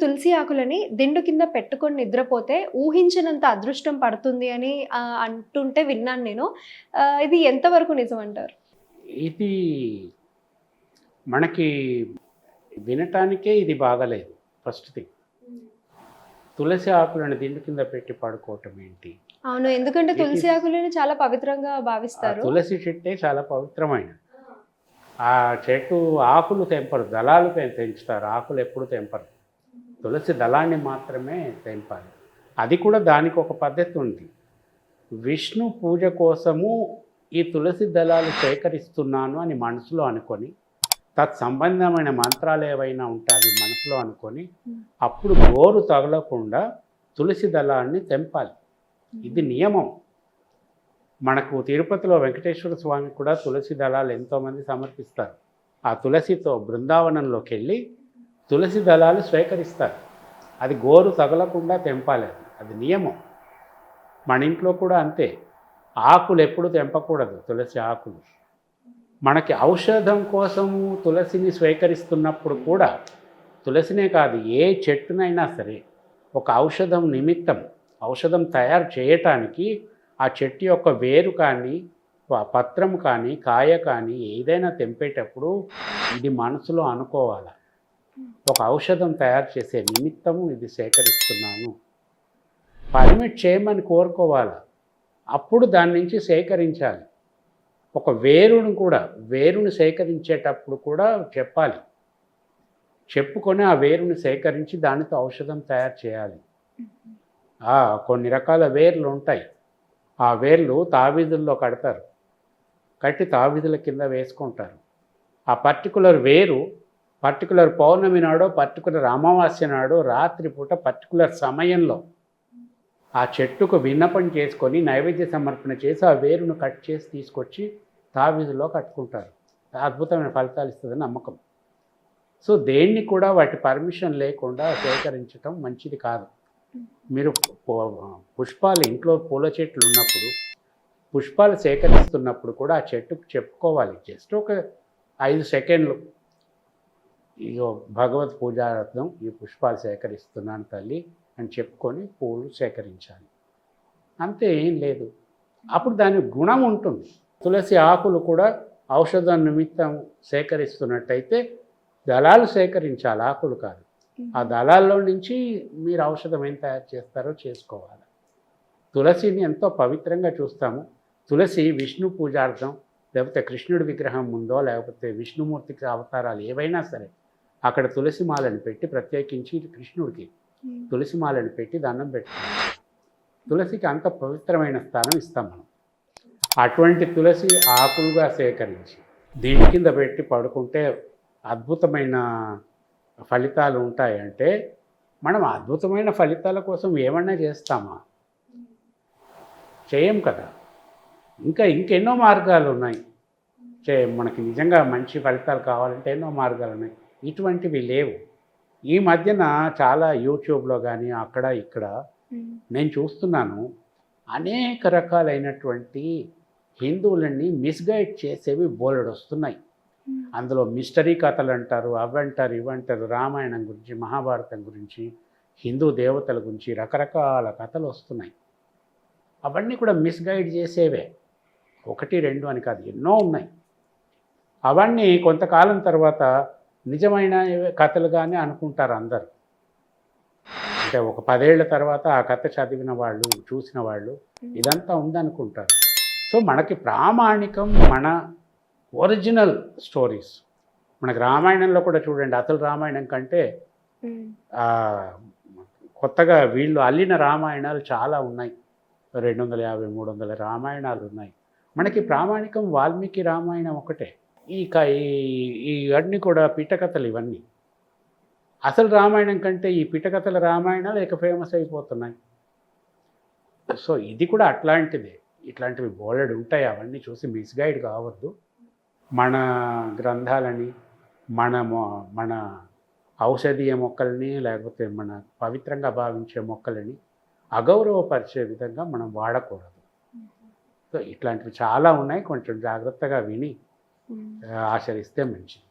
తులసి ఆకులని దిండు కింద పెట్టుకొని నిద్రపోతే ఊహించినంత అదృష్టం పడుతుంది అని అంటుంటే విన్నాను నేను. ఇది ఎంతవరకు నిజం అంటారు? ఇది మనకి వినటానికే ఇది బాగలేదు. First thing. తులసి ఆకులను దిండు కింద పెట్టి పడుకోవటం ఏంటి? అవును ఎందుకంటే తులసి ఆకులని చాలా పవిత్రంగా భావిస్తారు. తులసి చెట్టే చాలా పవిత్రమైన ఆ చెట్టు ఆకులు తెంపరు దళాలు తెంచుతారు. ఆకులు ఎప్పుడు తెంపరు. తులసి దళాన్ని మాత్రమే తెంపాలి. అది కూడా దానికి ఒక పద్ధతి ఉంది. విష్ణు పూజ కోసము ఈ తులసి దళాలు సేకరిస్తున్నాను అని మనసులో అనుకొని తత్సంబంధమైన మంత్రాలు ఏవైనా ఉంటాయి మనసులో అనుకొని అప్పుడు గోరు తగలకుండా తులసి దళాన్ని తెంపాలి. ఇది నియమం. మనకు తిరుపతిలో వెంకటేశ్వర స్వామి కూడా తులసి దళాలు ఎంతోమంది సమర్పిస్తారు. ఆ తులసితో బృందావనంలోకి వెళ్ళి తులసి దళాలు స్వీకరిస్తారు. అది గోరు తగలకుండా తెంపాలి అది. అది నియమం. మన ఇంట్లో కూడా అంతే. ఆకులు ఎప్పుడు తెంపకూడదు తులసి ఆకులు. మనకి ఔషధం కోసము తులసిని స్వీకరిస్తున్నప్పుడు కూడా తులసినే కాదు ఏ చెట్టునైనా సరే ఒక ఔషధం నిమిత్తం ఔషధం తయారు చేయటానికి ఆ చెట్టు యొక్క వేరు కానీ పత్రం కానీ కాయ కానీ ఏదైనా తెంపేటప్పుడు ఇది మనసులో అనుకోవాలి? ఒక ఔషధం తయారు చేసే నిమిత్తము ఇది సేకరిస్తున్నాను. పర్మిట్ చేయమని కోరుకోవాలి? అప్పుడు దాని నుంచి సేకరించాలి. ఒక వేరును కూడా వేరుని సేకరించేటప్పుడు కూడా చెప్పాలి. చెప్పుకొని ఆ వేరుని సేకరించి దానితో ఔషధం తయారు చేయాలి. కొన్ని రకాల వేర్లు ఉంటాయి. ఆ వేర్లు తావీదుల్లో కడతారు. కట్టి తావీదుల కింద వేసుకుంటారు. ఆ పర్టికులర్ వేరు పర్టికులర్ పౌర్ణమి నాడో పర్టికులర్ అమావాస్య నాడో రాత్రిపూట పర్టికులర్ సమయంలో ఆ చెట్టుకు విన్నపం చేసుకొని నైవేద్య సమర్పణ చేసి ఆ వేరును కట్ చేసి తీసుకొచ్చి తావీదులో కట్టుకుంటారు. అద్భుతమైన ఫలితాలు ఇస్తుందని నమ్మకం. సో దేన్ని కూడా వాటి పర్మిషన్ లేకుండా సేకరించడం మంచిది కాదు. మీరు పుష్పాలు ఇంట్లో పూల చెట్లు ఉన్నప్పుడు పుష్పాలు సేకరిస్తున్నప్పుడు కూడా ఆ చెట్టుకు చెప్పుకోవాలి. జస్ట్ ఒక ఐదు సెకండ్లు. ఇగో భగవత్ పూజార్థం ఈ పుష్పాలు సేకరిస్తున్నాను తల్లి అని చెప్పుకొని పూలు సేకరించాలి. అంతే ఏం లేదు. అప్పుడు దాని గుణం ఉంటుంది. తులసి ఆకులు కూడా ఔషధ నిమిత్తం సేకరిస్తున్నట్టయితే దళాలు సేకరించాలి. ఆకులు కాదు. ఆ దళాల్లో నుంచి మీరు ఔషధం ఏం తయారు చేస్తారో చేసుకోవాలి. తులసిని ఎంతో పవిత్రంగా చూస్తాము. తులసి విష్ణు పూజార్థం లేకపోతే కృష్ణుడి విగ్రహం ముందో లేకపోతే విష్ణుమూర్తికి అవతారాలు ఏవైనా సరే అక్కడ తులసి మాలను పెట్టి ప్రత్యేకించి కృష్ణుడికి తులసి మాలను పెట్టి దండం పెట్టుకుంటాం. తులసికి అంత పవిత్రమైన స్థానం ఇస్తాం మనం. అటువంటి తులసి ఆకులుగా సేకరించి దీని కింద పెట్టి పడుకుంటే అద్భుతమైన ఫలితాలు ఉంటాయంటే మనం అద్భుతమైన ఫలితాల కోసం ఏమన్నా చేస్తామా? చేయం కదా. ఇంకా ఇంకెన్నో మార్గాలు ఉన్నాయి. చే మనకి నిజంగా మంచి ఫలితాలు కావాలంటే ఎన్నో మార్గాలు ఉన్నాయి. ఇటువంటివి లేవు. ఈ మధ్యన చాలా యూట్యూబ్లో కానీ అక్కడ ఇక్కడ నేను చూస్తున్నాను అనేక రకాలైనటువంటి హిందువులని మిస్గైడ్ చేసేవి బోలెడు వస్తున్నాయి అందులో మిస్టరీ కథలు అంటారు అవంటారు ఇవంటారు రామాయణం గురించి మహాభారతం గురించి హిందూ దేవతల గురించి రకరకాల కథలు వస్తున్నాయి. అవన్నీ కూడా మిస్గైడ్ చేసేవే. ఒకటి రెండు అని కాదు ఎన్నో ఉన్నాయి. అవన్నీ కొంతకాలం తర్వాత నిజమైన కథలుగానే అనుకుంటారు అందరు. అంటే ఒక పదేళ్ళ తర్వాత ఆ కథ చదివిన వాళ్ళు చూసిన వాళ్ళు ఇదంతా ఉందనుకుంటారు. సో మనకి ప్రామాణికం మన ఒరిజినల్ స్టోరీస్. మనకి రామాయణంలో కూడా చూడండి అసలు రామాయణం కంటే కొత్తగా వీళ్ళు అల్లిన రామాయణాలు చాలా ఉన్నాయి. రెండు వందల యాభై మూడు వందల రామాయణాలు ఉన్నాయి. మనకి ప్రామాణికం వాల్మీకి రామాయణం ఒకటే. ఈ ఈ- ఇవన్నీ కూడా పిట్టకథలు ఇవన్నీ. అసలు రామాయణం కంటే ఈ పిట్టకథల రామాయణాలు ఇక ఫేమస్ అయిపోతున్నాయి. సో ఇది కూడా అట్లాంటిదే. ఇట్లాంటివి బోలెడు ఉంటాయి అవన్నీ చూసి మిస్గైడ్ కావద్దు. మన గ్రంథాలని మన మొ- మన ఔషధీయ మొక్కల్ని లేకపోతే మన పవిత్రంగా భావించే మొక్కలని అగౌరవపరిచే విధంగా మనం వాడకూడదు. సో ఇట్లాంటివి చాలా ఉన్నాయి. కొంచెం జాగ్రత్తగా విని ఆచరిస్తే మంచిది.